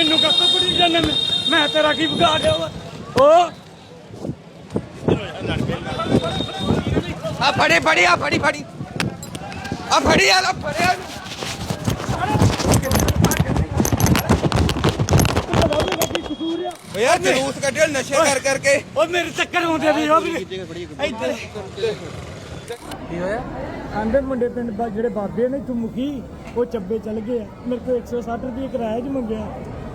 ਮੈਨੂੰ ਕੱਤੋਂ ਕੁੜੀ ਜਾਣੇ ਮੈਂ ਮੈਂ ਤੇਰਾ ਕੀ ਵਿਗਾੜਿਆ ਵਾ? ਓ ਆ ਫੜੀ ਫੜੀ ਆ ਫੜੀ ਫੜੀ। ਆ ਫੜੀ ਆ ਲੈ ਫੜਿਆ ਓ ਯਾਰ ਜਲੂਸ ਕੱਢਿਆ ਨਸ਼ੇ ਕਰ ਕਰਕੇ। ਓ ਮੇਰੇ ਚੱਕਰ ਹੁੰਦੇ ਵੀ ਉਹ ਵੀ ਇੱਧਰ। ਕੀ ਹੋਇਆ? ਆਂਦੇ ਮੁੰਡੇ ਪਿੰਡ ਦਾ ਜਿਹੜੇ ਬਾਬੇ ਨੇ ਇੱਥੋਂ ਮੁਖੀ ਉਹ ਚੱਬੇ ਚੱਲ ਗਏ ਆ। ਮੇਰੇ ਕੋਲ 160 ਰੁਪਏ ਕਿਰਾਇਆ ਚ ਮੰਗਿਆ।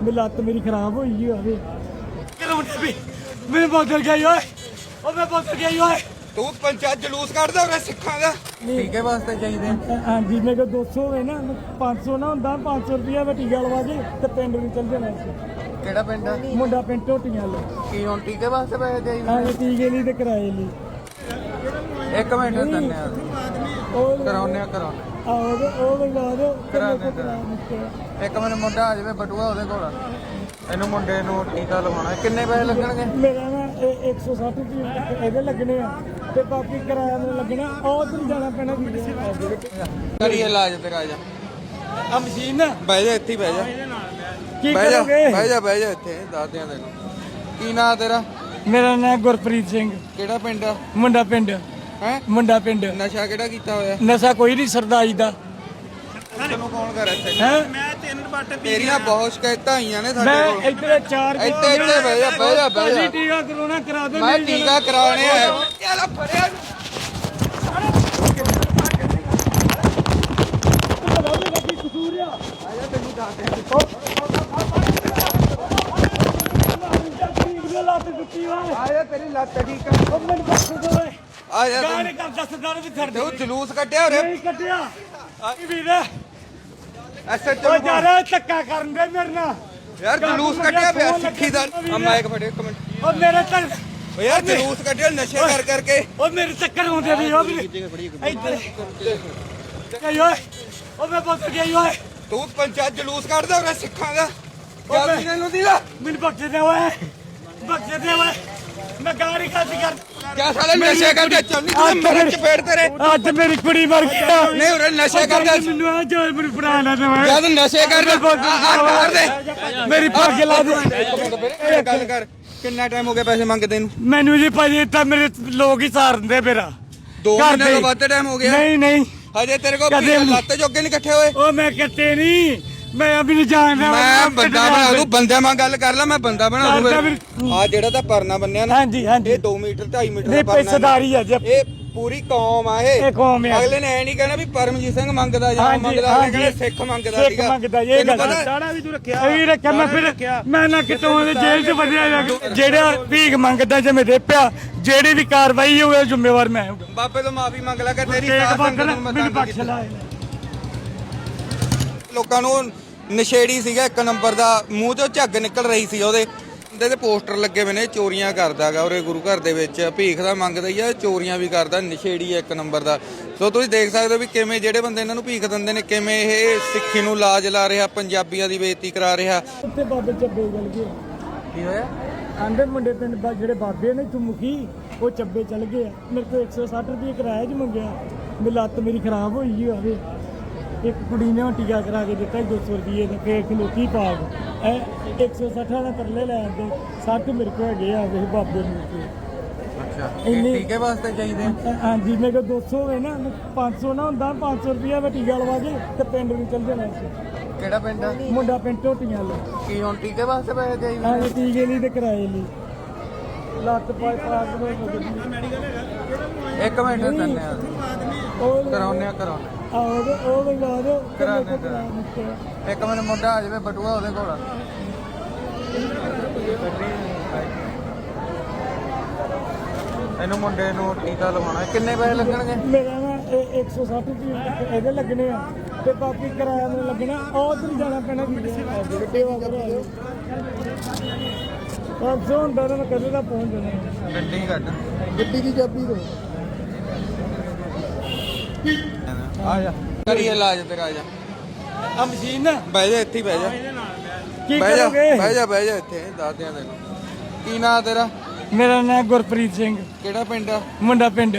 ਮੇਰੀ ਲੱਤ ਮੇਰੀ ਖਰਾਬ ਹੋਈ ਜੀ ਆਵੇ ਕਿਲੋਮੀਟਰ ਵੀ ਮੈਂ ਬੋਤਲ ਗਈ ਓਏ। ਓ ਮੈਂ ਬੋਤਲ ਗਈ ਓਏ। ਤੂੰ ਪੰਚਾਇਤ ਜਲੂਸ ਕੱਢਦਾ ਉਹਨੇ ਸਿੱਖਾਂ ਦਾ? ਟੀਕੇ ਵਾਸਤੇ ਚਾਹੀਦੇ ਹਾਂਜੀ ਮੇਰੇ ਕੋਲ 200 ਹੋਵੇ ਨਾ 500 ਨਾ ਹੁੰਦਾ 500 ਰੁਪਿਆ ਮੈਂ ਟੀਕਾ ਲਵਾ ਕੇ ਤੇ ਪਿੰਡ ਨੂੰ ਚੱਲ ਜਾਣਾ ਸੀ। ਕਿਹੜਾ ਪਿੰਡ ਆ? ਮੁੰਡਾ ਪਿੰਡ ਟੋਟੀਆਂ ਲੋ ਕੀ ਹੁਣ ਟੀਕੇ ਵਾਸਤੇ ਪੈਸੇ ਚਾਹੀਦੇ ਹਾਂ ਟੀਕੇ ਲਈ ਤੇ ਕਿਰਾਏ ਲਈ। ਇੱਕ ਮਿੰਟ ਦਿੰਨੇ ਆ ਉਹ ਕਰਾਉਨੇ ਆ। ਕਰਾਉਨੇ ਆਓ ਤੇ ਉਹ ਵੀ ਲਾ ਦਿਓ ਕਰਾਉਂਦੇ ਆ। ਇੱਕ ਮਿੰਟ ਮੁੰਡਾ ਆ ਜਾਵੇ ਬਟੂਆ ਉਹਦੇ ਕੋਲ। ਇਹਨੂੰ ਮੁੰਡੇ ਨੂੰ ਟੀਕਾ ਲਵਾਉਣਾ। ਕਿੰਨੇ ਪੈਸੇ ਲੱਗਣਗੇ? ਮੇਰਾ ਨਾ ਇਹ 160 ਰੁਪਏ ਇਹਦੇ ਲੱਗਣੇ ਆ। ਤੇ ਬਾਕੀ ਕਿਰਾਇਆ ਨੂੰ ਲੱਗਣਾ ਉਹ ਤੇ ਜਾਣਾ ਪੈਣਾ ਵੀਡੀਓ ਕਰੀ ਇਲਾਜ ਤੇਰਾ ਆ ਜਾ। ਆ ਮਸ਼ੀਨ ਨਾ ਬਹਿ ਜਾ ਇੱਥੇ ਹੀ ਬਹਿ ਜਾ। ਕੀ ਬਹਿ ਜਾ ਕਰੋਗੇ? ਬਹਿ ਜਾ ਬਹਿ ਜਾ ਇੱਥੇ ਦੱਸ ਦਿਆਂ ਤੈਨੂੰ। ਕੀ ਨਾਂ ਤੇਰਾ? ਮੇਰਾ ਨਾਮ ਗੁਰਪ੍ਰੀਤ ਸਿੰਘ। ਕਿਹੜਾ ਪਿੰਡ ਆ? ਮੁੰਡਾ ਪਿੰਡ। ਹੈ? ਮੁੰਡਾ ਪਿੰਡ। ਨਸ਼ਾ ਕਿਹੜਾ ਕੀਤਾ ਹੋਇਆ? ਨਸ਼ਾ ਕੋਈ ਨਹੀਂ ਸਰਦਾਈ ਦਾ। ਤੈਨੂੰ ਕੌਣ ਕਰ ਇੱਥੇ? ਹੈ? ਤੇਰੀਆਂ ਬਹੁਤ ਸ਼ਿਕਾਇਤਾਂ ਆਈਆਂ ਨੇ ਸਾਡੇ ਮੈਂ ਕੋਲ। ਇੱਧਰ ਚਾਰ ਇੱਥੇ- ਇੱਥੇ ਬਹਿ ਜਾ, ਬਹਿ ਜਾ, ਬਹਿ ਜਾ। ਟੀਕਾ ਕਰਾਉਣਾ ਕਰਾ ਦੇ ਮੈਂ ਟੀਕਾ ਕਰਾਉਣੇ ਆ। ਯਾਰ ਫੜਿਆ ਲੱਤ ਟੁੱਟੀ ਵਾ ਆ ਜਾ ਤੇਰੀ ਲੱਤ ਠੀਕ ਆ ਉਹ ਮੈਨੂੰ ਬਖਸ਼ ਦੋ ਓਏ ਆ ਕਰਦਾ ਸਰਦਾਰ ਵੀ ਛੱਡ ਦੇ ਤੂੰ ਜਲੂਸ ਕੱਢਿਆ ਉਰੇ ਨਹੀਂ ਕੱਟਿਆ ਕੀ ਵੀਰ ਐਸਐਚਓ ਉਹ ਯਾਰ ਧੱਕਾ ਕਰਨ ਦੇ ਮੇਰੇ ਨਾਲ। ਯਾਰ ਜਲੂਸ ਕੱਢਿਆ ਪਿਆ ਸਿੱਖੀ ਦਾ। ਆ ਮਾਈਕ ਫੜੇ ਇੱਕ ਮਿੰਟ। ਉਹ ਮੇਰੇ ਤਾਂ ਓ ਯਾਰ ਜਲੂਸ ਕੱਢਿਆ ਨਸ਼ੇ ਕਰ ਕਰਕੇ। ਉਹ ਮੇਰੇ ਚੱਕਰ ਹੁੰਦੇ ਵੀ ਉਹ ਵੀ ਇੱਧਰ। ਗਈ ਓਏ। ਉਹ ਮੈਂ ਬੋਤਲ ਗਈ ਓਏ। ਤੂੰ ਪੰਚਾਇਤ ਜਲੂਸ ਕੱਢਦਾ ਸਿੱਖਾਂ ਦਾ ਦੀ। ਮੈਨੂੰ ਬਖਸ਼ ਦੇ ਓਏ। ਬਖਸ਼ ਦੇ ਓਏ। ਮੈਂ ਗਾੜੀ ਖਾਸ ਕਰ ਕਿਆ ਸਾਲੇ ਨਸ਼ੇ ਕਰਦੇ? ਚੰਨੀ ਤੇ ਮਰਨ ਚ ਪੇੜ ਤੇਰੇ। ਅੱਜ ਮੇਰੀ ਕੁੜੀ ਮਰ ਗਈ ਨਹੀਂ ਉਰੇ ਨਸ਼ੇ ਕਰਦੇ। ਮੈਨੂੰ ਆ ਜੋ ਮੈਨੂੰ ਫੜਾ ਲੈ ਦੇ ਓਏ ਜਦ ਨਸ਼ੇ ਕਰਦੇ ਆ ਮਾਰ ਦੇ। ਮੇਰੀ ਪੱਗ ਲਾ ਦੇ। ਇੱਕ ਮਿੰਟ ਵੀਰੇ ਇਹ ਗੱਲ ਕਰ। ਕਿੰਨਾ ਟਾਈਮ ਹੋ ਗਿਆ ਪੈਸੇ ਮੰਗਦੇ ਨੂੰ? ਮੈਨੂੰ ਜੀ ਭਾਜੀ ਤਾਂ ਮੇਰੇ ਲੋਕ ਹੀ ਸਾਰ ਦਿੰਦੇ ਮੇਰਾ। ਦੋ ਘਰ ਮਹੀਨੇ ਦੇ। ਤੋਂ ਵੱਧ ਟਾਈਮ ਹੋ ਗਿਆ। ਨਹੀਂ ਨਹੀਂ। ਹਜੇ ਤੇਰੇ ਕੋਲ ਲੱਤ ਜੋਗੇ ਨਹੀਂ ਇਕੱਠੇ ਹੋਏ? ਉਹ ਮੈਂ ਕੱਟੇ ਨਹੀਂ। ਮੈਂ ਅਭੀ ਨਹੀਂ ਜਾਣਦਾ ਮੈਂ ਬੰਦਾ ਬਣਾ ਦੂੰ ਬੰਦੇ ਮੈਂ ਗੱਲ ਕਰ ਲਾ ਮੈਂ ਬੰਦਾ ਬਣਾ ਦੂੰ ਆ ਜਿਹੜਾ ਤਾਂ ਪਰਨਾ ਬੰਨਿਆ ਨਾ ਹਾਂਜੀ ਹਾਂਜੀ। ਇਹ 2 ਮੀਟਰ 2.5 ਮੀਟਰ ਦਾ ਨਹੀਂ ਪਰਨਾ ਪੈਸੇਦਾਰੀ ਆ ਜੀ। ਇਹ ਪੂਰੀ ਕੌਮ ਆ ਇਹ। ਇਹ ਕੌਮ ਆ। ਅਗਲੇ ਨੇ ਐ ਨਹੀਂ ਕਹਿਣਾ ਵੀ ਪਰਮਜੀਤ ਸਿੰਘ ਮੰਗਦਾ ਜਾਂ ਹਾਂਜੀ, ਮੰਗਦਾ ਅਗਲੇ ਹਾਂਜੀ। ਕਹਿੰਦੇ ਸਿੱਖ ਮੰਗਦਾ ਸਿੱਖ ਮੰਗਦਾ ਇਹ ਤੈਨੂੰ ਗੱਲ। ਪਤਾ- ਦਾੜਾ ਵੀ ਤੂੰ ਰੱਖਿਆ। ਇਹ ਵੀ ਰੱਖਿਆ ਮੈਂ ਫਿਰ ਮੈਂ ਨਾ ਕਿਤੋਂ ਦੇ ਜੇਲ੍ਹ 'ਚ ਵਧਿਆ ਜਾ ਜਿਹੜਾ ਭੀਖ ਮੰਗਦਾ ਜੇ ਮੈਂ ਦੇ ਪਿਆ ਜਿਹੜੀ ਵੀ ਕਾਰਵਾਈ ਹੋਵੇ ਜ਼ਿੰਮੇਵਾਰ ਮੈਂ ਹੋਊਗਾ। ਬਾਬੇ ਤੋਂ ਮਾਫੀ ਮੰਗ ਲੈ ਕਿ ਤੇਰੀ ਸਾਥ ਬੰਦ ਸੰਗਤ ਨੂੰ ਮੈਂ ਮੈਨੂੰ ਤੰਗ ਬਖਸ਼ ਕੀਤਾ। ਲਾ ਲੋਕਾਂ ਨੂੰ ਨਸ਼ੇੜੀ ਸੀਗਾ ਇੱਕ ਨੰਬਰ ਦਾ ਮੂੰਹ ਚੋਂ ਝੱਗ ਨਿਕਲ ਰਹੀ ਸੀ ਉਹਦੇ। ਉਹਦੇ ਤੇ ਪੋਸਟਰ ਲੱਗੇ ਹੋਏ ਨੇ ਚੋਰੀਆਂ ਕਰਦਾਗਾ ਉਹਰੇ ਗੁਰੂ ਘਰ ਦੇ ਵਿੱਚ। ਭੀਖ ਦਾ ਮੰਗਦਾ ਹੀ ਆ ਚੋਰੀਆਂ ਵੀ ਕਰਦਾ ਨਸ਼ੇੜੀ ਆ ਇੱਕ ਨੰਬਰ ਦਾ। ਸੋ ਤੁਸੀਂ ਦੇਖ ਸਕਦੇ ਹੋ ਵੀ ਕਿਵੇਂ ਜਿਹੜੇ ਬੰਦੇ ਇਹਨਾਂ ਨੂੰ ਭੀਖ ਦਿੰਦੇ ਨੇ ਕਿਵੇਂ ਇਹ ਸਿੱਖੀ ਨੂੰ ਲਾਜ ਲਾ ਰਿਹਾ ਪੰਜਾਬੀਆਂ ਦੀ ਬੇਇੱਜ਼ਤੀ ਕਰਾ ਰਿਹਾ। ਉੱਤੇ ਬਾਬੇ ਚੱਬੇ ਚੱਲ ਗਏ। ਕੀ ਹੋਇਆ? ਆਂਦੇ ਮੁੰਡੇ ਪਿੰਡ ਦਾ ਜਿਹੜੇ ਬਾਬੇ ਨੇ ਇੱਥੋਂ ਮੁਖੀ ਉਹ ਚੱਬੇ ਚੱਲ ਗਏ। ਮੇਰੇ ਕੋਲ 160 ਰੁਪਏ ਕਿਰਾਇਆ ਚ ਮੰਗਿਆ। ਮੇਰੀ ਲੱਤ ਮੇਰੀ ਖਰਾਬ ਹੋਈ ਜੀ ਆਵੇ ਇੱਕ ਕੁੜੀ ਨੇ ਹੁਣ ਟੀਕਾ ਕਰਾ ਕੇ ਦਿੱਤਾ 200 ਰੁਪਏ ਦਾ ਫੇਰ ਖਲੋਤੀ ਪਾਗ ਐ 160 ਦਾ ਤਰਲੇ ਲੈ ਆਂਦੇ 60 ਮੇਰੇ ਕੋਲ ਹੈਗੇ ਆ ਵੇ ਬਾਬੇ ਨੂੰ ਤੇ ਅੱਛਾ ਇੰਨੀ- ਟੀਕੇ ਵਾਸਤੇ ਚਾਹੀਦੇ ਅ- ਹਾਂਜੀ ਮੇਰੇ ਕੋਲ 200 ਹੋਵੇ ਨਾ 500 ਨਾ ਹੁੰਦਾ 500 ਰੁਪਿਆ ਮੈਂ ਟੀਕਾ ਲਵਾ ਕੇ ਤੇ ਪਿੰਡ ਨੂੰ ਚੱਲ ਜਾਣਾ ਸੀ। ਕਿਹੜਾ ਪਿੰਡ? ਆ? ਮੁੰਡਾ ਪਿੰਡ ਟੋਟੀਆਂ ਲੋ ਕੀ ਹੁਣ ਟੀਕੇ ਵਾਸਤੇ ਪੈਸੇ ਚਾਹੀਦੇ ਹਾਂ ਟੀਕੇ ਲਈ ਤੇ ਕਿਰਾਏ ਲਈ। ਲੱਤ ਪਾਈ ਪਾਕ ਨੂੰ ਇੱਕ ਮਿੰਟ ਦਿੰਨੇ ਆ। ਕਰਾਉਨੇ ਆ ਕਰਾਉਨੇ ਤੇ ਉਹ ਵੀ ਲਾ ਦਿਓ। ਕਰਾਉਂਦੇ ਇੱਕ ਮਿੰਟ ਮੁੰਡਾ ਆ ਜਾਵੇ ਬਟੂਆ ਉਹਦੇ ਕੋਲ। ਇਹਨੂੰ ਮੁੰਡੇ ਨੂੰ ਟੀਕਾ ਲਵਾਉਣਾ। ਕਿੰਨੇ ਪੈਸੇ ਲੱਗਣਗੇ? ਮੇਰਾ ਨਾ ਇਹ 160 ਰੁਪਏ ਇਹਦੇ ਲੱਗਣੇ ਆ। ਤੇ ਬਾਕੀ ਕਿਰਾਇਆ ਨੂੰ ਲੱਗਣਾ ਉਹ ਤੇ ਜਾਣਾ ਪੈਣਾ। ਵੀਡੀਓ 500 ਹੁੰਦਾ ਤਾਂ ਮੈਂ ਕਦੇ ਦਾ ਪਹੁੰਚ ਜਾਣਾ। ਗੱਡੀ ਕੱਢ। ਗੱਡੀ ਦੀ ਚਾਬੀ ਦੋ। ਆ ਜਾ। ਕਰੀ ਇਲਾਜ ਤੇਰਾ ਆ ਜਾ। ਆ ਮਸ਼ੀਨ ਨਾ। ਬਹਿ ਜਾ ਇੱਥੇ ਹੀ ਬਹਿ ਜਾ। ਕੀ ਬਹਿ ਜਾ ਕਰੋਗੇ? ਬਹਿ ਜਾ ਬਹਿ ਜਾ ਇੱਥੇ ਦੱਸ ਦਿਆਂ ਤੈਨੂੰ। ਕੀ ਨਾਂ ਤੇਰਾ? ਮੇਰਾ ਨਾਮ ਗੁਰਪ੍ਰੀਤ ਸਿੰਘ। ਕਿਹੜਾ ਪਿੰਡ ਆ? ਮੁੰਡਾ ਪਿੰਡ।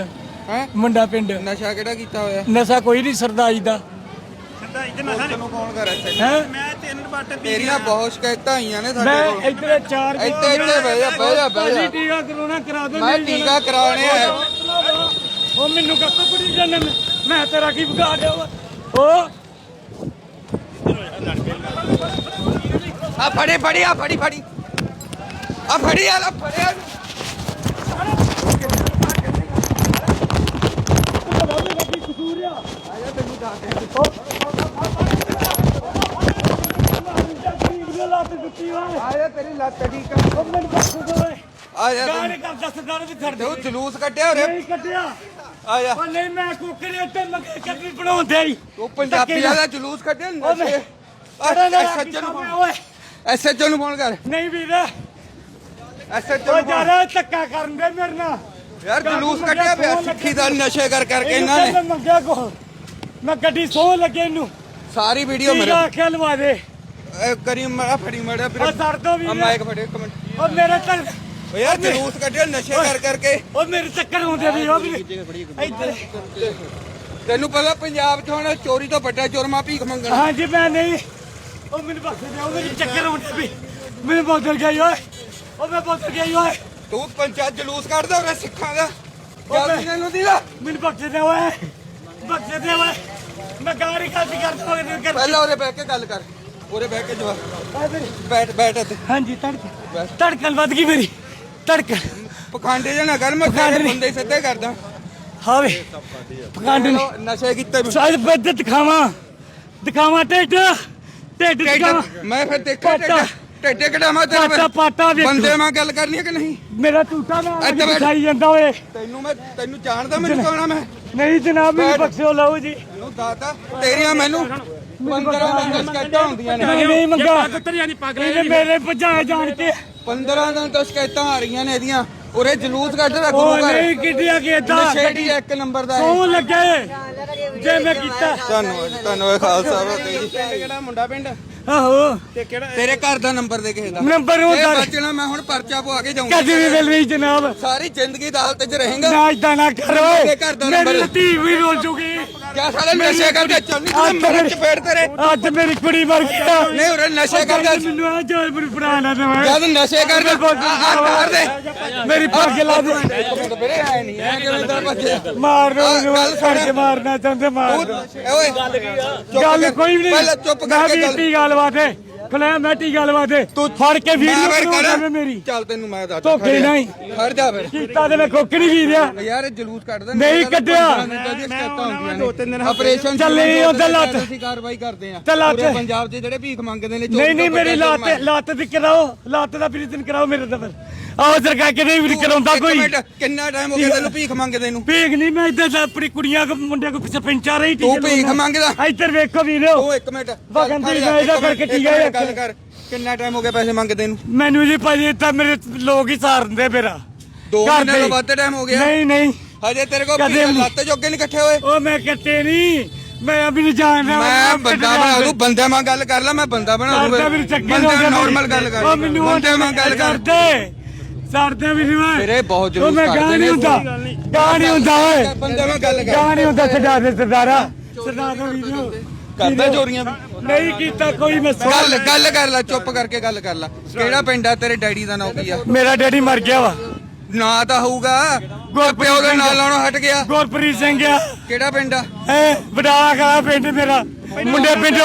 ਹੈ? ਮੁੰਡਾ ਪਿੰਡ। ਨਸ਼ਾ ਕਿਹੜਾ ਕੀਤਾ ਹੋਇਆ? ਨਸ਼ਾ ਕੋਈ ਨਹੀਂ ਸਰਦਾਈ ਦਾ। ਤੈਨੂੰ ਕੌਣ ਕਰ ਅੱਛਾ ਹੈ? ਮੈਂ ਤਿੰਨ ਬੱਟ ਤੇਰੀਆਂ ਬਹੁਤ ਸ਼ਿਕਾਇਤਾਂ ਆਈਆਂ ਨੇ ਸਾਡੇ ਮੈਂ ਕੋਲ। ਇੱਧਰ ਚਾਰ ਇੱਥੇ ਇੱਥੇ ਬਹਿ ਜਾ ਬਹਿ ਜਾ ਬਹਿ ਜਾ। ਭਾਜੀ ਟੀਕਾ ਕਰਾਉਣਾ ਕਰਾ ਦੋ ਮੈਂ ਟੀਕਾ ਕਰਾਉਣੇ ਆ। ਉਹ ਮੈਨੂੰ ਕੱਕਾ ਪੜੀ ਜਾਂਦੇ ਨੇ? ਮੈਂ ਤੇਰਾ ਕੀ ਵਿਗਾੜ ਦਿਆ ਵਾ? ਉਹ ਆ ਫੜੀ ਫੜੀ ਆ ਫੜੀ ਫੜੀ। ਆ ਫੜੀ ਆ ਲੈ ਫੜਿਆ ਲੱਤ ਟੁੱਟੀ ਵਾ ਆ ਜਾ ਤੇਰੀ ਲੱਤ ਠੀਕ ਆ ਉਹ ਮੈਨੂੰ ਬਖਸ਼ ਦੇ। ਓਏ ਆ ਜਾ ਤੂੰ- ਗਾਣੇ ਕਰਦਾ ਸਰਦਾਰ ਵੀ ਛੱਡ ਦੇ। ਤੂੰ ਜਲੂਸ ਕੱਢਿਆ ਉਰੇ? ਨਹੀਂ ਕੱਢਿਆ। ਆ ਜਾ ਉਹ ਨਹੀਂ ਮੈਂ ਕੁੱਕਰੇ ਤੇ ਮੱਕੇ ਕੱਢੀ ਬਣਾਉਂਦੇ ਹੀ। ਤੂੰ ਪੰਜਾਬੀਆਂ ਦਾ ਜਲੂਸ ਕੱਢਿਆ ਉਹ ਮੈਂ- ਨਸ਼ੇ ਅਰੇ ਨਾ ਐਸਐਚਓ ਨੂੰ ਫੋਨ ਓਏ। ਐਸਐਚਓ ਨੂੰ ਫੋਨ ਕਰ। ਨਹੀਂ ਵੀਰ। ਐਸਐਚਓ ਉਹ ਨੂੰ ਫੋਨ। ਜਾਰਾ ਧੱਕਾ ਕਰਨ ਦੇ ਮੇਰੇ ਨਾਲ। ਯਾਰ ਜਲੂਸ ਕੱਢਿਆ ਪਿਆ ਸਿੱਖੀ ਦਾ ਨਸ਼ੇ ਕਰ ਕਰਕੇ ਇਹਨਾਂ ਇਹਨੂੰ ਨੇ। ਮੈਂ ਮੰਗਿਆ ਕੋ ਮੈਂ ਗੱਡੀ ਸੋਹ ਲੱਗੇ ਇਹਨੂੰ। ਸਾਰੀ ਵੀਡੀਓ ਮੇਰੇ ਮੇਰਾ ਆਖਿਆ ਲਵਾ ਦੇ। ਇਹ ਕਰੀ ਮੜਾ ਫੜੀ ਮੜਾ ਉਹ ਸਰ ਤੋਂ ਵੀ ਆ ਮਾਈਕ ਫੜੇ ਇੱਕ ਮਿੰਟ। ਉਹ ਮੇਰੇ ਤੱਕ ਓ ਯਾਰ ਜਲੂਸ ਕੱਢਿਆ ਨਸ਼ੇ ਕਰ ਕਰਕੇ। ਉਹ ਮੇਰੇ ਚੱਕਰ ਹੁੰਦੇ ਵੀ ਉਹ ਵੀ ਇੱਧਰ। ਤੈਨੂੰ ਪਤਾ ਪੰਜਾਬ 'ਚ ਹੁਣ ਚੋਰੀ ਤੋਂ ਵੱਡਾ ਜੁਰਮਾ ਭੀਖ ਮੰਗਣਾ। ਹਾਂਜੀ ਮੈਂ ਨਹੀਂ। ਉਹ ਮੈਨੂੰ ਬਖਸ਼ ਦੇ ਉਹ ਮੇਰੇ ਚੱਕਰ ਹੁੰਦੇ ਵੀ। ਮੈਨੂੰ ਬੋਤਲ ਗਈ ਓਏ। ਉਹ ਮੈਂ ਬੋਤਲ ਗਈ ਓਏ। ਤੂੰ ਪੰਚਾਇਤ ਜਲੂਸ ਕੱਢਦਾ ਉਰੇ ਸਿੱਖਾਂ ਦਾ। ਓਏ। ਜਲਦੀ ਇਹਨੂੰ ਦੀ ਲਾ ਮੈਨੂੰ ਬਖਸ਼ ਦੇ ਓਏ। ਬਖਸ਼ ਦੇ ਓਏ। ਮੈਂ ਗਾੜੀ ਓਏ। ਕਰ ਪਹਿਲਾਂ ਉਰੇ ਬਹਿ ਕੇ ਗੱਲ ਕਰ। ਉਰੇ ਬਹਿ ਕੇ ਜਵਾਬ। ਆ ਮੇਰੀ- ਬੈਠ ਬੈਠ ਇੱਥੇ। ਹਾਂਜੀ ਤੜਕ। ਤੜਕਣ ਵੱਧ ਗਈ ਮੇਰੀ। ਤੜਕਣ ਪਖੰਡੇ ਜਾਂ ਨਾ ਕਰ ਮੈਂ ਪਖੰਡ ਤੇਰੇ ਨਹੀਂ। ਬੰਦੇ ਸਿੱਧੇ ਕਰਦਾ। ਹਾਵੇ ਪਖੰਡ ਨਹੀਂ। ਨਸ਼ੇ ਕੀਤੇ ਵੀ। ਸਾਇਦ ਬੱਦ ਦਿਖਾਵਾਂ। ਦਿਖਾਵਾਂ ਟੇਡ ਟੇਡ ਮੈਂ ਫਿਰ ਦੇਖਿਆ ਪਾਟਾ। ਢਿੱਡ। ਕਢਾਵਾਂ ਤੇਰੇ ਪਾਟਾ ਪਾਟਾ ਵੇਖੋ। ਬੰਦੇ ਮਾਂ ਗੱਲ ਕਰਨੀ ਹੈ ਕਿ ਨਹੀਂ? ਮੇਰਾ ਟੂਟਾ ਨਾ ਇੱਥੇ ਬੈਠ। ਦਿਖਾਈ ਜਾਂਦਾ ਓਏ। ਤੈਨੂੰ ਮੈਂ ਤੈਨੂੰ ਜਾਣਦਾ ਮੈਨੂੰ ਆ ਮੈਂ? ਨਹੀਂ ਜਨਾਬ ਮੈਨੂੰ। ਬਖਸ਼ੋ ਲਓ ਜੀ। ਤੈਨੂੰ ਦਾਤਾ ਤੇਰੀਆਂ ਮੈਨੂੰ 15 ਦਿਨ ਤੋਂ ਸ਼ਿਕਾਇਤਾਂ ਹੁੰਦੀਆਂ ਨੇ। ਨਹੀਂ ਨਹੀਂ ਮੰਗਾ। ਤੇਰੀਆਂ ਨਹੀਂ ਪੱਗ ਇਹਨੇ ਮੇਰੇ ਭਜਾਏ ਜਾਣ ਕੇ। 15 ਦਿਨ ਤੋਂ ਸ਼ਿਕਾਇਤਾਂ ਆ ਰਹੀਆਂ ਨੇ ਇਹਦੀਆਂ। ਉਰੇ ਜਲੂਸ ਕੱਢਦਾ ਗੁਰੂ ਉਹ ਘਰ। ਨਹੀਂ ਕਿੱਡੀਆਂ ਕਿ ਏਦਾਂ ਨਸ਼ੇੜੀ ਇੱਕ ਨੰਬਰ ਦਾ ਹੈ ਸੌ ਲੱਗੇ। ਜੇ ਮੈਂ ਕੀਤਾ। ਧੰਨਵਾਦ ਧੰਨਵਾਦ ਖਾਲਸਾ ਬਾਬਾ ਜੀ। ਕਿਹੜਾ ਮੁੰਡਾ ਪਿੰਡ? ਆਹੋ। ਤੇ ਕਿਹੜਾ ਤੇਰੇ ਘਰ ਦਾ ਨੰਬਰ ਦੇ ਕਿਸੇ ਦਾ। ਨੰਬਰ ਉਹ ਇਹ ਬਚਣਾ ਮੈਂ ਹੁਣ ਪਰਚਾ ਪਵਾ ਕੇ ਜਾਊਂਗਾ। ਕਦੇ ਵੀ ਮਿਲ ਨਹੀਂ ਜਨਾਬ। ਸਾਰੀ ਜ਼ਿੰਦਗੀ ਅਦਾਲਤ 'ਚ ਰਹੇਗਾ। ਨਾ ਇਦਾਂ ਨਾ ਕਰੋ ਮੇਰੇ ਘਰ ਦਾ ਨੰਬਰ। ਮੇਰੀ ਧੀ ਵੀ ਰੋਲ ਚੁਗੀ ਕਿਆ ਸਾਲੇ ਨਸ਼ੇ ਕਰਕੇ ਚੱਲਣੀ ਤੂੰ ਮੇਰੇ ਮੇਰੀ- ਚਪੇੜ ਤੇਰੇ। ਅੱਜ ਮੇਰੀ ਕੁੜੀ ਮਰ ਗਿਆ ਨਹੀਂ ਉਰੇ ਨਸ਼ੇ ਕਰਦਾ ਮੈਨੂੰ ਆ ਜਾ ਮੈਨੂੰ ਫੜਾ ਨਾ ਦੇਵਾਂ। ਜਦ ਨਸ਼ੇ ਕਰਦਾ ਕਰ ਦੇ। ਮੇਰੀ ਪੱਗ ਲਾ ਦੇ। ਇੱਕ ਮਿੰਟ ਵੀਰੇ ਆਏ ਨਹੀਂ ਕਿਵੇਂ ਮਾਰ ਫੜ। ਕੇ ਮਾਰਨਾ ਚਾਹੁੰਦੇ ਮਾਰ। ਓਏ। ਗੱਲ। ਕੋਈ ਵੀ ਨਹੀਂ। ਪਹਿਲਾਂ ਚੁੱਪ ਮੈਂ ਕਰਕੇ ਗੱਲ ਟੀ ਗੱਲ ਵਾਦੇ ਖਲਿਆ ਮੈਂ ਟੀ ਗੱਲ ਵਾਦੇ ਤੂੰ ਫੜ ਕੇ ਵੀਡੀਓ ਮੇਰੀ ਚੱਲ ਤੈਨੂੰ ਮੈਂ ਦੱਸ ਧੋਖੇ ਨਹੀਂ। ਖੜ ਜਾ ਫਿਰ ਕੀਤਾ ਤੇ ਮੈਂ ਕੋਕੜੀ ਵੀਰਿਆ ਯਾਰ ਇਹ ਜਲੂਸ ਕੱਢਦਾ ਨਹੀਂ ਕੱਢਿਆ। ਦੋ ਤਿੰਨ ਦਿਨ ਆਪਰੇਸ਼ਨ ਚੱਲੇ ਉਹਦੇ ਲੱਤ। ਅਸੀਂ ਕਾਰਵਾਈ ਕਰਦੇ ਆ ਤੇ ਲੱਤ। ਪੰਜਾਬ 'ਚ ਜਿਹੜੇ ਭੀਖ ਮੰਗਦੇ ਨੇ ਚੋਰੀ ਨਹੀਂ ਨਹੀਂ ਮੇਰੀ ਲੱਤ। ਲੱਤ ਦੀ ਕਰਾਓ ਲੱਤ ਦਾ ਪ੍ਰੀਤਨ ਕਰਾਓ ਮੇਰੇ ਤਾਂ ਫਿਰ ਆਓ ਸਰਕਾਰ ਕਿਤੇ ਵੀ ਕਰਾਉਂਦਾ ਕੋਈ? ਕਿੰਨਾ ਟਾਈਮ ਹੋ ਗਿਆ ਤੈਨੂੰ ਭੀਖ ਮੰਗਦੇ ਨੂੰ? ਭੀਖ ਨਹੀਂ ਮੈਂ ਇੱਧਰ ਤਾਂ ਆਪਣੀ ਕੁੜੀਆਂ ਕੋ ਮੁੰਡਿਆਂ ਕੋ ਸਰਪੰਚਾ ਰਹੀ ਤੂੰ ਭੀਖ ਮੰਗਦਾ? ਇੱਧਰ ਵੇਖੋ ਵੀਰੋ। ਤੂੰ ਇੱਕ ਮਿੰਟ ਵਗਨ ਦੀ ਮੈਂ ਇਹਦਾ ਕਰਕੇ ਠੀਕ ਹੈ? ਗੱਲ ਕਰ। ਕਿੰਨਾ ਟਾਈਮ ਹੋ ਗਿਆ ਪੈਸੇ ਮੰਗਦੇ ਨੂੰ? ਮੈਨੂੰ ਜੀ ਭਾਜੀ ਤਾਂ ਮੇਰੇ ਲੋਕ ਹੀ ਸਾਰਦੇ ਮੇਰਾ। ਦੋ ਘਰ ਮਹੀਨੇ ਦੇ। ਤੋਂ ਵੱਧ ਟਾਈਮ ਹੋ ਗਿਆ। ਨਹੀਂ ਨਹੀਂ। ਹਜੇ ਤੇਰੇ ਕੋਲ। ਲੱਤ ਜੋਗੇ ਨਹੀਂ ਇਕੱਠੇ ਹੋਏ? ਉਹ ਮੈਂ ਕੱਟੇ ਨਹੀਂ। ਮੈਂ ਅਭੀ ਨਹੀਂ ਜਾਣਦਾ ਮੈਂ ਬੰਦਾ ਬਣਾ ਦੂੰ ਬੰਦੇ ਵਾਂ ਗੱਲ ਕਰ ਲੈ ਮੈਂ ਬੰਦਾ ਬਣਾ ਦੂੰ ਬੰਦੇ ਨਾਰਮਲ ਗੱਲ ਕਰ। ਉਹ ਬੰਦੇ ਵਾਂ ਗੱਲ ਕਰ। ਕਰਦੇ ਸਰਦੇ ਵੀ ਨਹੀਂ ਮੈਂ ਤੇਰੇ ਬਹੁਤ ਜਲੂਸ ਮੈਂ ਗਾਂ ਨਹੀਂ ਹੁੰਦਾ। ਗਾਂ ਨਹੀਂ। ਹੁੰਦਾ ਓਏ। ਬੰਦੇ ਵਾਂ ਗੱਲ ਕਰ ਗਾਂ ਨਹੀਂ ਹੁੰਦਾ ਸਰਦਾਰ ਦੇ ਸਰਦਾਰਾ ਸਰਦਾਰ ਦਾ ਵੀਡੀਓ ਕਰਦਾ ਚੋਰੀਆਂ ਵੀ। ਨਹੀਂ ਕੀਤਾ ਕੋਈ ਮੈਂ ਗੱਲ ਗੱਲ ਕਰ ਲੈ ਚੁੱਪ ਕਰਕੇ ਗੱਲ ਕਰ ਲੈ। ਕਿਹੜਾ ਪਿੰਡ ਆ? ਤੇਰੇ ਡੈਡੀ ਦਾ ਨਾਮ ਕੀ ਆ? ਮੇਰਾ ਡੈਡੀ ਮਰ ਗਿਆ ਵਾ। ਨਾਂ ਤਾਂ ਹੋਊਗਾ। ਪਿਓ ਦੇ ਨਾਲ ਲਾਉਣੋਂ ਹਟ ਗਿਆ। ਗੁਰਪ੍ਰੀਤ ਸਿੰਘ ਆ। ਕਿਹੜਾ ਪਿੰਡ ਆ? ਐ ਬੜਾ ਗਾ ਪਿੰਡ ਮੇਰਾ। ਮੁੰਡੇ ਪਿੰਡ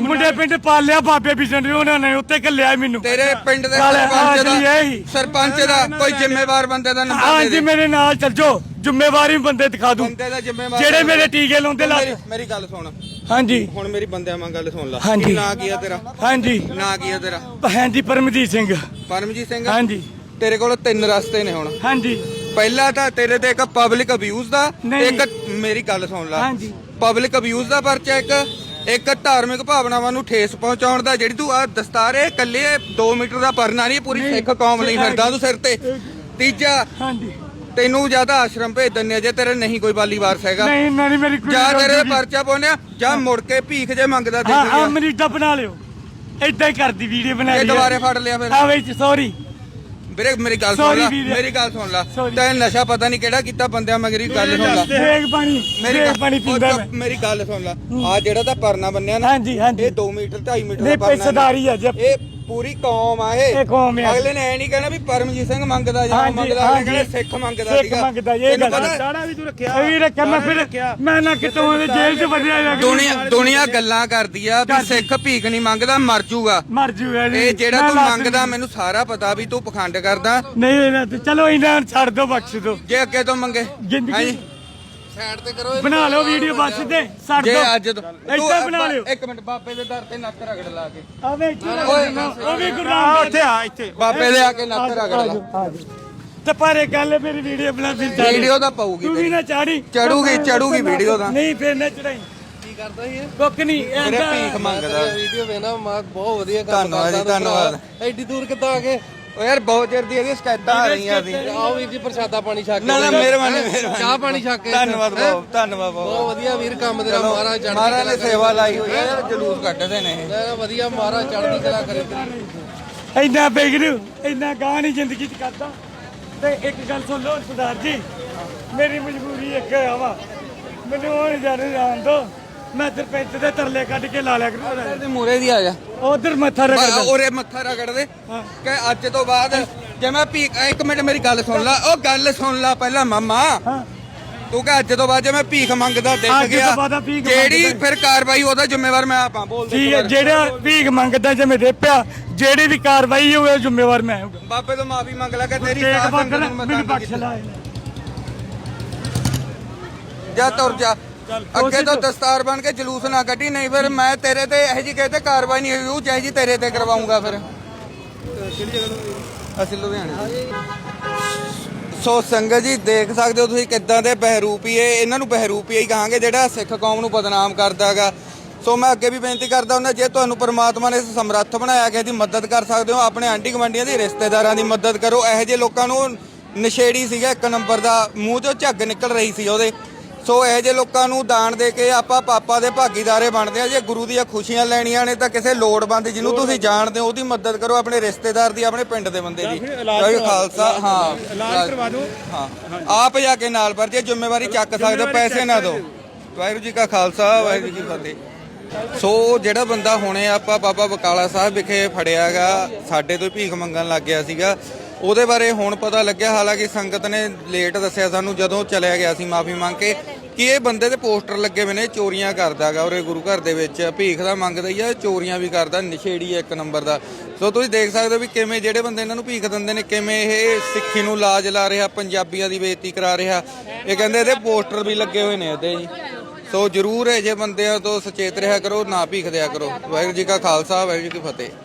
ਮੁੰਡੇ ਪਿੰਡ ਪਾਲਿਆ ਬਾਬੇ ਬਿਸ਼ਨ ਦੇ ਉਹਨਾਂ ਨੇ ਉੱਤੇ ਘੱਲਿਆ ਮੈਨੂੰ। ਤੇਰੇ ਪਿੰਡ ਦੇ ਗੱਲ ਸਰਪੰਚ ਦਾ ਇਹੀ। ਸਰਪੰਚ ਦਾ ਕੋਈ ਜ਼ਿੰਮੇਵਾਰ ਬੰਦੇ ਦਾ ਨੰਬਰ ਦੇ ਹਾਂਜੀ ਦੇ। ਮੇਰੇ ਨਾਲ ਚੱਲ ਜਾਓ। ਜ਼ਿੰਮੇਵਾਰੀ ਬੰਦੇ ਦਿਖਾ ਦੂੰ। ਬੰਦੇ ਦਾ ਜ਼ਿੰਮੇਵਾਰ ਜਿਹੜੇ ਮੇਰੇ ਟੀਕੇ ਲਾਉਂਦੇ ਲਾ ਮੇਰੀ ਮੇਰੀ ਗੱਲ ਸੁਣ। ਹਾਂਜੀ ਹੁਣ ਮੇਰੀ ਬੰਦਿਆਂ ਵਾਂ ਗੱਲ ਸੁਣ ਲੈ। ਹਾਂਜੀ। ਕੀ ਨਾਂ ਕੀ ਆ ਤੇਰਾ? ਹਾਂਜੀ ਨਾਂ ਕੀ ਆ ਤੇਰਾ? ਹਾਂਜੀ ਪਰਮਜੀਤ ਸਿੰਘ। ਪਰਮਜੀਤ ਸਿੰਘ? ਹਾਂਜੀ ਤੇਰੇ ਕੋਲ ਤਿੰਨ ਰਸਤੇ ਨੇ ਹੁਣ। ਹਾਂਜੀ ਪਹਿਲਾ ਤਾਂ ਤੇਰੇ ਤੇ ਇੱਕ ਪਬਲਿਕ ਅਬਿਊਜ਼ ਦਾ ਨਹੀਂ। ਇੱਕ ਮੇਰੀ ਗੱਲ ਸੁਣ ਲੈ। ਹਾਂਜੀ। ਪਬਲਿਕ ਅਬਿਊਜ਼ ਦਾ ਪਰਚਾ ਇੱਕ ਇੱਕ ਧਾਰਮਿਕ ਭਾਵਨਾਵਾਂ ਨੂੰ ਠੇਸ ਪਹੁੰਚਾਉਣ ਦਾ ਜਿਹੜੀ ਤੂੰ ਆ ਦਸਤਾਰੇ ਕੱਲੇ 2 ਮੀਟਰ ਦਾ ਪਰਨਾ ਨਹੀਂ ਪੂਰੀ ਸਿੱਖ ਕੌਮ ਲਈ ਫਿਰਦਾ ਤੂੰ ਸਿਰ ਤੇ। ਤੀਜਾ ਹਾਂਜੀ। ਤੈਨੂੰ ਜ਼ਿਆਦਾ ਆਸ਼ਰਮ ਭੇਜ ਦਿੰਨੇ ਆ ਜੇ ਤੇਰੇ ਨਹੀਂ ਕੋਈ ਬਾਲੀ ਵਾਰਸ ਹੈਗਾ। ਨਹੀਂ ਨਹੀਂ ਮੇਰੀ ਕੁੜੀ ਜਾਂ ਤੇਰੇ ਪਰਚਾ ਪਾਉਣਿਆ ਜਾਂ ਮੁੜ ਕੇ ਭੀਖ ਜੇ ਮੰਗਦਾ ਹਾਂ ਹਾਂ ਦੇਖ ਮਨੀਟਾ ਬਣਾ ਲਿਓ। ਏਦਾਂ ਹੀ ਕਰਦੀ ਵੀਡੀਓ ਬਣਾ ਇਹ ਲਈ। ਦੁਬਾਰੇ ਫੜ ਲਿਆ ਫਿਰ। ਹਾਂ ਵਿੱਚ ਸੌਰੀ ਵੀਰੇ ਮੇਰੀ ਗੱਲ ਸੁਣ Sorry ਲੈ ਵੀਰੇ। ਮੇਰੀ ਗੱਲ ਸੁਣ ਲੈ। Sorry। ਤੈਂ ਨਸ਼ਾ ਪਤਾ ਨਹੀਂ ਕਿਹੜਾ ਕੀਤਾ ਬੰਦਿਆਂ ਮਗਰੀ ਗੱਲ ਸੁਣ ਲੈ। ਦੇਖ ਪਾਣੀ ਮੇਰੀ ਗੱਲ- ਪਾਣੀ ਪੀਂਦਾ ਮੈਂ। ਮੇਰੀ ਗੱਲ ਸੁਣ ਲੈ। ਆ ਜਿਹੜਾ ਤਾਂ ਪਰਨਾ ਬੰਨਿਆ ਨਾ ਹਾਂਜੀ ਹਾਂਜੀ। ਇਹ 2 ਮੀਟਰ 2.5 ਮੀਟਰ ਦਾ ਨਹੀਂ ਪਰਨਾ ਪੈਸੇਦਾਰੀ ਆ ਜੀ। ਇਹ ਪੂਰੀ ਕੌਮ ਆ ਇਹ। ਇਹ ਕੌਮ ਆ। ਅਗਲੇ ਨੇ ਐ ਨਹੀਂ ਕਹਿਣਾ ਵੀ ਪਰਮਜੀਤ ਸਿੰਘ ਮੰਗਦਾ ਜਾਂ ਹਾਂਜੀ, ਮੰਗਦਾ ਅਗਲੇ ਹਾਂਜੀ। ਕਹਿੰਦੇ ਸਿੱਖ ਮੰਗਦਾ ਸਿੱਖ ਮੰਗਦਾ ਜੀ, ਇਹ ਤੈਨੂੰ ਗੱਲ ਪਤਾ ਦਾੜਾ ਵੀ ਤੂੰ ਰੱਖਿਆ। ਇਹ ਵੀ ਰੱਖਿਆ ਮੈਂ ਫਿਰ ਮੈਂ ਨਾ ਕਿਤੋਂ ਉਹਦੇ ਜੇਲ੍ਹ 'ਚ ਵਧਿਆ ਜਾ ਦੁਨੀਆ ਦੁਨੀਆ ਗੱਲਾਂ ਕਰਦੀ ਆ ਵੀ ਸਿੱਖ ਭੀਖ ਨਹੀਂ ਮੰਗਦਾ ਮਰ ਜੂਗਾ। ਮਰ ਜੂਗਾ ਜੀ। ਇਹ ਜਿਹੜਾ ਮੈਂ ਤੂੰ ਲੱਤ ਮੰਗਦਾ ਮੈਨੂੰ ਸਾਰਾ ਪਤਾ ਵੀ ਤੂੰ ਪਖੰਡ ਕਰਦਾ। ਨਹੀਂ ਇਹਨਾਂ ਤੇ ਚਲੋ ਇਹਨਾਂ ਨੂੰ ਛੱਡ ਦੋ ਬਖਸ਼ ਦੋ। ਜੇ ਅੱਗੇ ਤੋਂ ਮੰਗੇ। ਜ਼ਿੰਦਗੀ ਹਾਂਜੀ। ਸਾਈਡ ਤੇ ਕਰੋ ਬਣਾ ਲਓ ਵੀਡੀਓ ਬਸ ਤੇ ਛੱਡ ਜੇ ਦੋ। ਅੱਜ ਤੋਂ ਏਦਾਂ ਬਣਾ ਲਿਓ। ਇੱਕ ਮਿੰਟ ਬਾਬੇ ਦੇ ਦਰ ਤੇ ਨੱਕ ਰਗੜ ਲਾ ਕੇ। ਆਵੇ ਇੱਥੇ ਉਹ ਵੀ ਗੁਰਨਾਮ ਉੱਥੇ ਆ। ਇੱਥੇ ਬਾਬੇ ਦੇ ਆ ਕੇ ਨੱਕ ਰਗੜ ਲਾ। ਤੇ ਪਰ ਇਹ ਗੱਲ ਮੇਰੀ ਵੀਡੀਓ ਬਣਾ ਫਿਰ ਚੱਲ। ਵੀਡੀਓ ਤਾਂ ਪਾਊਗੀ ਤੂੰ ਵੀ। ਨਾ ਚਾੜੀ। ਚੜੂਗੀ, ਚੜੂਗੀ ਵੀਡੀਓ ਤਾਂ। ਨਹੀਂ ਫਿਰ ਨਾ ਚੜਾਈ। ਕੀ ਕਰਦਾ ਸੀ ਇਹ? ਕੁੱਕ ਨਹੀਂ ਮੇਰੇ ਭੀਖ ਮੰਗਦਾ। ਵੀਡੀਓ ਵੇਨਾ ਮਾ ਬਹੁਤ ਵਧੀਆ ਕੰਮ ਧੰਨਵਾਦ ਜੀ, ਕਰਦਾ ਧੰਨਵਾਦ। ਐਡੀ ਦੂਰ ਕਿੱਦਾਂ ਆ ਗਏ ਓ ਯਾਰ ਬਹੁਤ ਚਿਰ ਦੀ ਇਹਦੀ ਸ਼ਿਕਾਇਤਾਂ ਆ ਰਹੀਆਂ ਸੀ ਆਓ ਵੀਰ ਜੀ ਪ੍ਰਸ਼ਾਦਾ ਪਾਣੀ ਛਕ ਕੇ ਨਾ ਨਾ। ਮਿਹਰਬਾਨੀ? ਮਿਹਰਬਾਨੀ ਚਾਹ ਪਾਣੀ ਛਕ ਕੇ ਧੰਨਵਾਦ? ਬਹੁਤ ਧੰਨਵਾਦ ਬਹੁਤ ਬਹੁਤ ਵਧੀਆ ਵੀਰ ਕੰਮ ਤੇਰਾ ਮਹਾਰਾਜ ਚੜ੍ਹਦੀ ਮਹਾਰਾਜ ਨੇ ਸੇਵਾ ਲਾਈ ਹੋਈ ਹੈ ਯਾਰ ਜਲੂਸ ਕੱਢਦੇ ਨੇ ਇਹ। ਵਧੀਆ ਮਹਾਰਾਜ ਚੜ੍ਹਦੀ ਕਲਾ ਕਰੇ ਤੇਰੀ। ਇੰਨਾ ਬਿਗੜੂ ਇੰਨਾ ਗਾਹ ਨਹੀਂ ਜ਼ਿੰਦਗੀ 'ਚ ਕਰਦਾ ਤੇ ਇੱਕ ਗੱਲ ਸੁਣ ਲਓ ਸਰਦਾਰ ਜੀ ਮੇਰੀ ਮਜਬੂਰੀ ਇੱਕ ਆ ਵਾ ਮੈਨੂੰ ਉਹ ਨਹੀਂ ਜਾਣੇ ਜਾਣ ਦੋ ਮੈਂ ਸਰਪੰਚ ਦੇ ਤਰਲੇ ਕੱਢ ਕੇ ਲਾ ਲਿਆ ਕਰੂ। ਤੇ ਮੂਰੇ ਦੀ ਆ ਜਾ। ਉਧਰ ਮੱਥਾ ਰਗੜਦਾ ਉਰੇ ਮੱਥਾ ਰਗੜ ਦੇ। ਹਾਂ। ਕਿ ਅੱਜ ਤੋਂ ਬਾਅਦ ਜੇ ਮੈਂ ਭੀਖ ਇੱਕ ਮਿੰਟ ਮੇਰੀ ਗੱਲ ਸੁਣ ਲੈ। ਉਹ ਗੱਲ ਸੁਣ ਲੈ ਪਹਿਲਾਂ ਮਾਮਾ। ਤੂੰ ਕਿ ਅੱਜ ਤੋਂ ਬਾਅਦ ਜੇ ਮੈਂ ਭੀਖ ਮੰਗਦਾ ਦਿਖ ਗਿਆ। ਜਿਹੜੀ। ਫਿਰ ਕਾਰਵਾਈ ਉਹਦਾ ਜ਼ਿੰਮੇਵਾਰ ਮੈਂ ਆਪ ਹਾਂ। ਬੋਲ ਦੇ। ਠੀਕ ਹੈ ਜਿਹੜਾ ਭੀਖ ਮੰਗਦਾ ਜੇ ਮੈਂ ਪਿਆ ਜਿਹੜੀ ਵੀ ਕਾਰਵਾਈ ਹੋਵੇ ਜ਼ਿੰਮੇਵਾਰ ਮੈਂ ਹੋਊਗਾ ਬਾਬੇ ਤੋਂ ਮਾਫੀ ਮੰਗ ਲੈ ਕਿ ਤੇਰੀ ਸਾਥ ਮੈਨੂੰ ਬਖਸ਼। ਲੈ ਜਾ ਤੁਰ ਜਾ। ਅੱਗੇ ਤੋਂ ਤੋਂ। ਦਸਤਾਰ ਬਣ ਕੇ ਜਲੂਸ ਨਾ ਕੱਢੀ ਨਹੀਂ ਫਿਰ ਮੈਂ ਤੇਰੇ ਤੇ ਇਹੋ ਜੀ ਕਹਤੇ ਕਾਰਵਾਈ ਨਹੀਂ ਹੋਈ ਜਿਹੋ ਜੀ ਤੇਰੇ ਤੇ ਕਰਵਾਉਂਗਾ ਫਿਰ। ਅਸੀਂ ਲੁਧਿਆਣੇ ਸੋ ਸੰਗਤ ਜੀ ਦੇਖ ਸਕਦੇ ਹੋ ਤੁਸੀਂ ਕਿੱਦਾਂ ਦੇ ਬਹਿਰੂਪੀਏ ਇਹਨਾਂ ਨੂੰ ਬਹਿਰੂਪੀਏ ਹੀ ਕਹਾਂਗੇ ਜਿਹੜਾ ਸਿੱਖ ਕੌਮ ਨੂੰ ਬਦਨਾਮ ਕਰਦਾਗਾ। ਸੋ ਮੈਂ ਅੱਗੇ ਵੀ ਬੇਨਤੀ ਕਰਦਾ ਹੁੰਦਾ ਜੇ ਤੁਹਾਨੂੰ ਪਰਮਾਤਮਾ ਨੇ ਸਮਰੱਥ ਬਣਾਇਆ ਕਿ ਇਹਦੀ ਮਦਦ ਕਰ ਸਕਦੇ ਹੋ ਆਪਣੇ ਆਂਢੀ ਗੁਆਂਢੀਆਂ ਦੀ ਰਿਸ਼ਤੇਦਾਰਾਂ ਦੀ ਮਦਦ ਕਰੋ। ਇਹੋ ਜਿਹੇ ਲੋਕਾਂ ਨੂੰ ਨਸ਼ੇੜੀ ਸੀਗਾ ਇੱਕ ਨੰਬਰ ਦਾ ਮੂੰਹ ਚੋਂ ਝੱਗ ਨਿਕਲ ਰਹੀ ਸੀ ਉਹਦੇ। ਸੋ ਇਹੋ ਜਿਹੇ ਲੋਕਾਂ ਨੂੰ ਦਾਨ ਦੇ ਕੇ ਆਪਾਂ ਪਾਪਾ ਦੇ ਭਾਗੀਦਾਰੇ ਬਣਦੇ ਆ ਜੇ ਗੁਰੂ ਦੀਆਂ ਖੁਸ਼ੀਆਂ ਲੈਣੀਆਂ ਨੇ ਤਾਂ ਕਿਸੇ ਲੋੜਵੰਦ ਜਿਹਨੂੰ ਤੁਸੀਂ ਜਾਣਦੇ ਹੋ ਉਹਦੀ ਮਦਦ ਕਰੋ ਆਪਣੇ ਰਿਸ਼ਤੇਦਾਰ ਦੀ ਆਪਣੇ ਪਿੰਡ ਦੇ ਬੰਦੇ ਦੀ। ਜੈ ਖਾਲਸਾ ਹਾਂ। ਇਲਾਜ ਕਰਵਾ ਦਿਓ। ਹਾਂ। ਆਪ ਜਾ ਕੇ ਨਾਲ ਪਰ ਜੇ ਜ਼ਿੰਮੇਵਾਰੀ ਚੱਕ ਸਕਦੇ ਹੋ, ਪੈਸੇ ਨਾ ਦਿਓ। ਵਾਹਿਗੁਰੂ ਜੀ ਕਾ ਖਾਲਸਾ ਵਾਹਿਗੁਰੂ ਜੀ ਫਤਿਹ। ਸੋ ਜਿਹੜਾ ਬੰਦਾ ਹੁਣੇ ਆਪਾਂ ਬਾਬਾ ਬਕਾਲਾ ਸਾਹਿਬ ਵਿਖੇ ਫੜਿਆਗਾ ਸਾਡੇ ਤੋਂ ਭੀਖ ਮੰਗਣ ਲੱਗ ਗਿਆ ਸੀਗਾ ਉਹਦੇ ਬਾਰੇ ਹੁਣ ਪਤਾ ਲੱਗਿਆ। ਹਾਲਾਂਕਿ ਸੰਗਤ ਨੇ ਲੇਟ ਦੱਸਿਆ ਸਾਨੂੰ ਜਦੋਂ ਚਲਿਆ ਗਿਆ ਸੀ ਮਾਫੀ ਮੰਗ ਕੇ। ਕਿ ਇਹ ਬੰਦੇ ਦੇ ਪੋਸਟਰ ਲੱਗੇ ਹੋਏ ਨੇ ਚੋਰੀਆਂ ਕਰਦਾਗਾ ਔਰ ਗੁਰੂ ਘਰ ਦੇ ਵਿੱਚ, ਭੀਖ ਦਾ ਮੰਗਦਾ ਹੀ ਆ, ਚੋਰੀਆਂ ਵੀ ਕਰਦਾ, ਨਸ਼ੇੜੀ ਆ ਇੱਕ ਨੰਬਰ ਦਾ। ਸੋ ਤੁਸੀਂ ਦੇਖ ਸਕਦੇ ਹੋ ਵੀ ਕਿਵੇਂ ਜਿਹੜੇ ਬੰਦੇ ਇਹਨਾਂ ਨੂੰ ਭੀਖ ਦਿੰਦੇ ਨੇ, ਕਿਵੇਂ ਇਹ ਸਿੱਖੀ ਨੂੰ ਲਾਜ ਲਾ ਰਿਹਾ, ਪੰਜਾਬੀਆਂ ਦੀ ਬੇਇੱਜ਼ਤੀ ਕਰਾ ਰਿਹਾ। ਇਹ ਕਹਿੰਦੇ ਇਹਦੇ ਪੋਸਟਰ ਵੀ ਲੱਗੇ ਹੋਏ ਨੇ ਇਹਦੇ ਜੀ। ਸੋ ਜਰੂਰ ਇਹ ਜੇ ਬੰਦਿਆਂ ਤੋਂ ਸੁਚੇਤ ਰਿਹਾ ਕਰੋ, ਨਾ ਭੀਖ ਦਿਆ ਕਰੋ। ਵਾਹਿਗੁਰੂ ਜੀ ਕਾ ਖਾਲਸਾ, ਵਾਹਿਗੁਰੂ ਜੀ ਕੀ ਫਤਿਹ।